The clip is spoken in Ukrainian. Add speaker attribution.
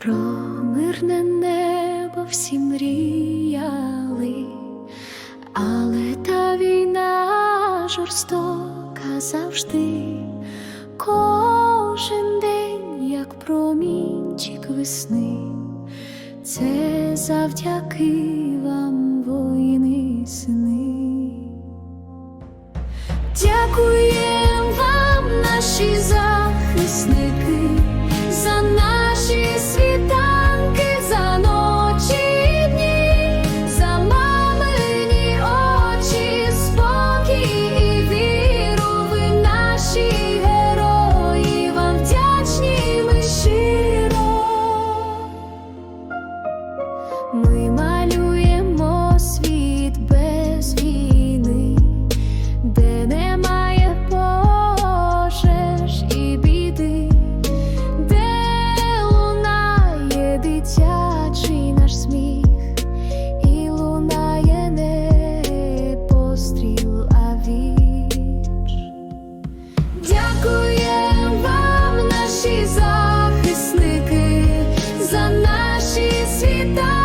Speaker 1: Про мирне небо всі мріяли, але та війна жорстока завжди, кожен день, як промінчик весни, це завдяки вам, воїни сини. Ми малюємо світ без війни, де немає і біди, де лунає дитячий наш сміх, і лунає не постріл, а віч. Дякуємо вам, наші захисники, за наші світа.